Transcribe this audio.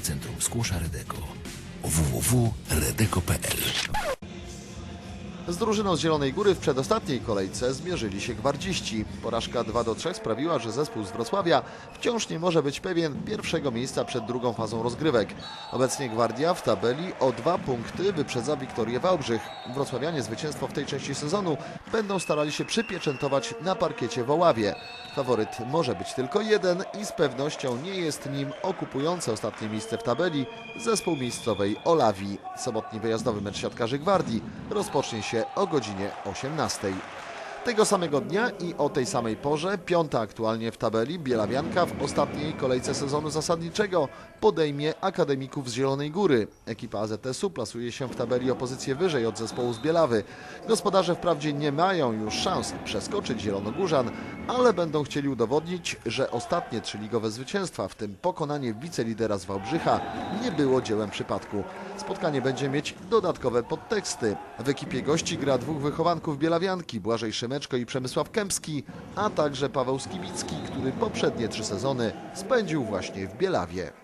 Centrum Skłosza Redeko www.redeko.pl Z drużyną z Zielonej Góry w przedostatniej kolejce zmierzyli się gwardziści. Porażka 2 do 3 sprawiła, że zespół z Wrocławia wciąż nie może być pewien pierwszego miejsca przed drugą fazą rozgrywek. Obecnie Gwardia w tabeli o dwa punkty wyprzedza Wiktorię Wałbrzych. Wrocławianie zwycięstwo w tej części sezonu będą starali się przypieczętować na parkiecie w Oławie. Faworyt może być tylko jeden i z pewnością nie jest nim okupujący ostatnie miejsce w tabeli zespół miejscowej Olawi. Sobotni wyjazdowy mecz siatkarzy Gwardii rozpocznie się o godzinie 18. Tego samego dnia i o tej samej porze, piąta aktualnie w tabeli, Bielawianka w ostatniej kolejce sezonu zasadniczego podejmie akademików z Zielonej Góry. Ekipa AZS-u plasuje się w tabeli o pozycję wyżej od zespołu z Bielawy. Gospodarze wprawdzie nie mają już szans przeskoczyć Zielonogórzan, ale będą chcieli udowodnić, że ostatnie trzyligowe zwycięstwa, w tym pokonanie wicelidera z Wałbrzycha, nie było dziełem przypadku. Spotkanie będzie mieć dodatkowe podteksty. W ekipie gości gra dwóch wychowanków Bielawianki, Błażej Szymeczko i Przemysław Kępski, a także Paweł Skibicki, który poprzednie trzy sezony spędził właśnie w Bielawie.